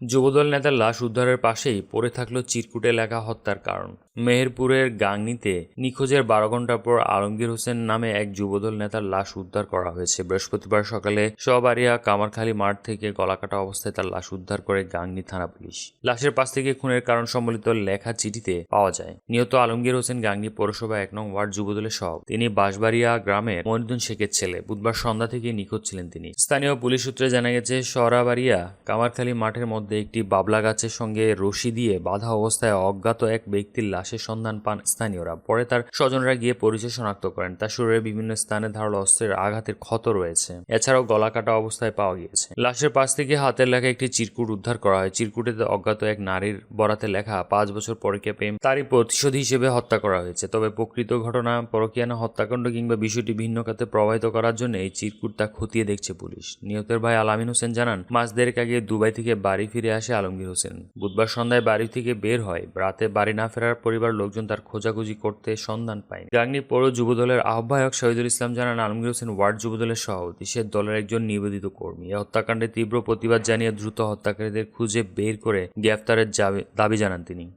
যুবদল নেতার লাশ উদ্ধারের পাশেই পড়ে থাকল চিরকুটে লেখা হত্যার কারণ। মেহেরপুরের গাংনীতে নিখোঁজের বারো ঘণ্টা পর আলমগীর হোসেন নামে এক যুবদল নেতার লাশ উদ্ধার করা হয়েছে। বৃহস্পতিবার সকালে সবারিয়া কামারখালী মাঠ থেকে গলাকাটা অবস্থায় তার লাশ উদ্ধার করে গাংনী থানা পুলিশ। লাশের পাশ থেকে খুনের কারণ সম্বলিত লেখা চিঠিতে পাওয়া যায়। নিহত আলমগীর হোসেন গাংনী পৌরসভা এক নং ওয়ার্ড যুবদলের সভাপতি। তিনি বাঁশবাড়িয়া গ্রামের মনিদুন শেখের ছেলে। বুধবার সন্ধ্যা থেকে নিখোঁজ ছিলেন তিনি। স্থানীয় পুলিশ সূত্রে জানা গেছে সরাবাড়িয়া কামারখালী মাঠের মধ্যে একটি বাবলা গাছের সঙ্গে রশি দিয়ে বাধা অবস্থায় অজ্ঞাত এক ব্যক্তির লাশের সন্ধান পান স্থানীয়রা। পরে তার স্বজনরা গিয়ে পরিচয় শনাক্ত করেন। তার শরীরে বিভিন্ন স্থানে ধারালো অস্ত্রের আঘাতের ক্ষত রয়েছে। এছাড়াও গলা কাটা অবস্থায় পাওয়া গিয়েছে। লাশের পাশ থেকে হাতের লেখা একটি চিরকুট উদ্ধার করা হয়। চিরকুটেতে অজ্ঞাত এক নারীর বরাতে লেখা পাঁচ বছর পরকে প্রেম তারই প্রতিশোধ হিসেবে হত্যা করা হয়েছে। তবে প্রকৃত ঘটনা, পরকিয়ানা, হত্যাকাণ্ড কিংবা বিষয়টি ভিন্ন খাতে প্রবাহিত করার জন্য এই চিরকুট তা খতিয়ে দেখছে পুলিশ। নিহতের ভাই আলামিন হোসেন জানান, মাস দেড়েক আগে দুবাই থেকে বাড়ি ফিরে আসে আলমগীর হোসেন। বুধবার সন্ধ্যায় বাড়ি থেকে বের হয়। রাতে বাড়ি না ফেরার পরিবার লোকজন তার খোঁজাখুঁজি করতে সন্ধান পায়। গাংনি পৌর যুবদলের আহ্বায়ক শহীদুল ইসলাম জানান, আলমগীর হোসেন ওয়ার্ড যুবদলের সভাপতি সে দলের একজন নিবেদিত কর্মী। এই হত্যাকাণ্ডে তীব্র প্রতিবাদ জানিয়ে দ্রুত হত্যাকারীদের খুঁজে বের করে গ্রেফতারের দাবি জানান তিনি।